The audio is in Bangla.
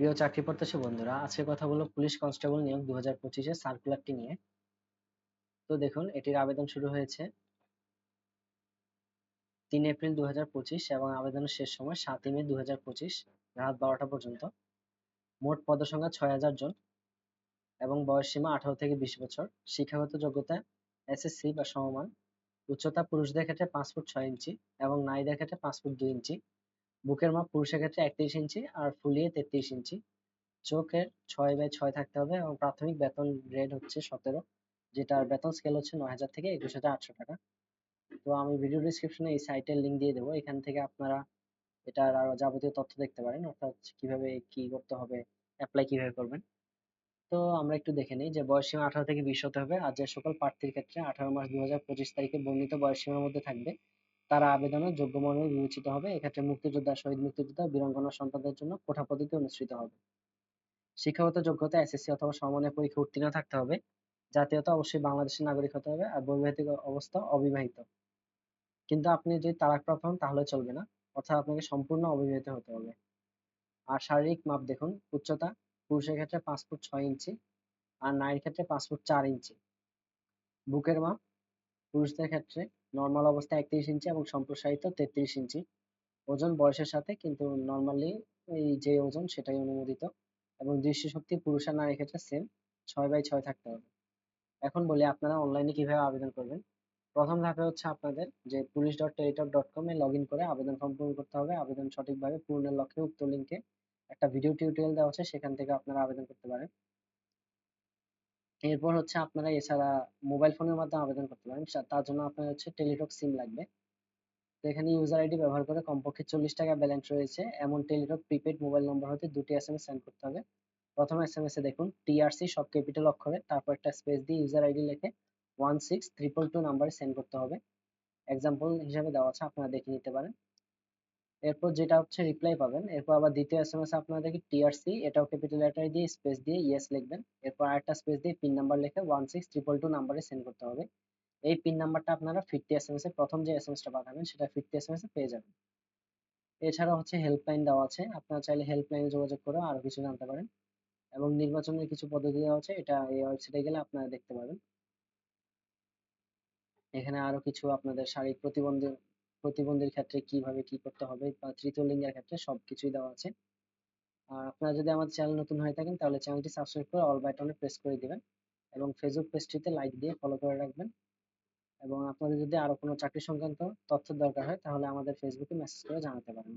প্রিয় চাকরি প্রত্যাশী বন্ধুরা, আজকে কথা বলব পুলিশ কনস্টেবল নিয়োগ দু হাজার পঁচিশের সার্কুলারটি নিয়ে। তো দেখুন, এটির আবেদন শুরু হয়েছে তিন এপ্রিল দু হাজার পঁচিশ এবং আবেদনের শেষ সময় সাতই মে দু হাজার পঁচিশ, রাত বারোটা পর্যন্ত। মোট পদসংখ্যা ছয় হাজার জন এবং বয়স সীমা আঠারো থেকে বিশ বছর। শিক্ষাগত যোগ্যতা এসএসসি বা সমমান। উচ্চতা পুরুষদের ক্ষেত্রে পাঁচ ফুট ছয় ইঞ্চি এবং নারীদের ক্ষেত্রে পাঁচ ফুট দুই ইঞ্চি। বুকের মাপ পুরুষের ক্ষেত্রে একত্রিশ ইঞ্চি আর ফুলিয়ে তেত্রিশ ইঞ্চি। চোখের ছয় বাই ছয় থাকতে হবে এবং প্রাথমিক বেতন গ্রেড হচ্ছে সতেরো, যেটার বেতন স্কেল হচ্ছে নয় হাজার থেকে একুশ হাজার আটশো টাকা। তো আমি ভিডিও ডিসক্রিপশনে এই সাইটের লিঙ্ক দিয়ে দেবো। এখান থেকে আপনারা এটার আরও যাবতীয় তথ্য দেখতে পারেন, অর্থাৎ কীভাবে কি করতে হবে অ্যাপ্লাই কীভাবে করবেন। তো আমরা একটু দেখে নিই যে বয়সসীমা আঠারো থেকে বিশ হতে হবে। আর যে সকল প্রার্থীর ক্ষেত্রে আঠারো মাস দু হাজার পঁচিশ তারিখে বর্ণিত বয়সসীমার মধ্যে থাকবে। তারা আবেদনের যোগ্য মর্মে বিবেচিত হবে। এক্ষেত্রে মুক্তিযোদ্ধা, শহীদ মুক্তিযোদ্ধা, বীরাঙ্গনা সন্তানদের জন্য কোঠা পদ্ধতি অনুষ্ঠিত হবে। শিক্ষাগত যোগ্যতা, এসএসসি অথবা সমমানের পরীক্ষা উত্তীর্ণ থাকতে হবে। জাতীয়তা অবশ্যই বাংলাদেশের নাগরিক হতে হবে আর বৈবাহিক অবস্থা অবিবাহিত। কিন্তু আপনি যদি তালাকপ্রাপ্ত হন, তাহলে চলবে না। অর্থাৎ আপনাকে সম্পূর্ণ অবিবাহিত হতে হবে। আর শারীরিক মাপ দেখুন। উচ্চতা, পুরুষের ক্ষেত্রে পাঁচ ফুট ছয় ইঞ্চি আর নারীর ক্ষেত্রে পাঁচ ফুট চার ইঞ্চি। বুকের মাপ, পুরুষদের ক্ষেত্রে নর্মাল অবস্থায় একত্রিশ ইঞ্চি এবং সম্প্রসারিত তেত্রিশ ইঞ্চি। ওজন বয়সের সাথে কিন্তু নর্মালি এই যে ওজন সেটাই অনুমোদিত এবং দৃষ্টিশক্তি পুরুষ আর নারীর ক্ষেত্রে সেম ছয় বাই ছয় থাকতে হবে। এখন বলি আপনারা অনলাইনে কীভাবে আবেদন করবেন? প্রথম ধাপে হচ্ছে আপনাদের যে police dot Teletalk dot com A log in করে আবেদন ফর্ম পূরণ করতে হবে। আবেদন সঠিকভাবে পূর্ণের লক্ষ্যে উক্ত লিঙ্কে একটা ভিডিও টিউটোরিয়াল দেওয়া আছে, সেখান থেকে আপনারা আবেদন করতে পারেন। এরপর হচ্ছে আপনারা এছাড়া মোবাইল ফোনের মাধ্যমে আবেদন করতে পারেন। তার জন্য আপনার হচ্ছে টেলিটক সিম লাগবে। তো এখানে ইউজার আইডি ব্যবহার করে কমপক্ষে চল্লিশ টাকা ব্যালেন্স রয়েছে। এমন টেলিটক প্রিপেড মোবাইল নম্বর হতে দুটি এস এম এস সেন্ড করতে হবে। প্রথম এস এম এস এ দেখুন টিআরসি সব ক্যাপিটাল অক্ষরে, তারপর একটা স্পেস দিয়ে ইউজার আইডি লিখে ওয়ান সিক্স ট্রিপল টু নাম্বারে সেন্ড করতে হবে। এক্সাম্পল হিসাবে দেওয়া আছে, আপনারা দেখে নিতে পারেন। এরপর যেটা হচ্ছে রিপ্লাই পাবেন। এরপর আবার দ্বিতীয় এস এম এস আপনাদেরকে টিআরসি এটাও ক্যাপিটাল লেটার দিয়ে স্পেস দিয়ে ইয়েস লিখবেন। এরপর আরেকটা স্পেস দিয়ে পিন নাম্বার লিখে ওয়ান সিক্স ট্রিপল টু নাম্বারে সেন্ড করতে হবে। এই পিন নাম্বারটা আপনারা ফিরতি এস এম প্রথম যে এস এম পাঠাবেন, সেটা এম এস এ পেয়ে যাবেন। এছাড়া হচ্ছে হেল্পলাইন দেওয়া আছে। আপনারা চাইলে হেল্পলাইনে যোগাযোগ করে আরও কিছু জানতে পারেন। এবং নির্বাচনের কিছু পদ্ধতি দেওয়া আছে, এটা এই ওয়েবসাইটে গেলে আপনারা দেখতে পাবেন। এখানে আরও কিছু আপনাদের শারীরিক প্রতিবন্ধী প্রতিবন্ধীর ক্ষেত্রে কীভাবে কি করতে হবে বা তৃতীয় লিঙ্গের ক্ষেত্রে সবকিছুই দেওয়া আছে। আর আপনারা যদি আমার চ্যানেল নতুন হয়ে থাকেন, তাহলে চ্যানেলটি সাবস্ক্রাইব করে অল বাটনে প্রেস করে দিবেন এবং ফেসবুক পেজটিতে লাইক দিয়ে ফলো করে রাখবেন। এবং আপনাদের যদি আরও কোনো চাকরি সংক্রান্ত তথ্য দরকার হয়, তাহলে আমাদের ফেসবুকে মেসেজ করে জানাতে পারেন।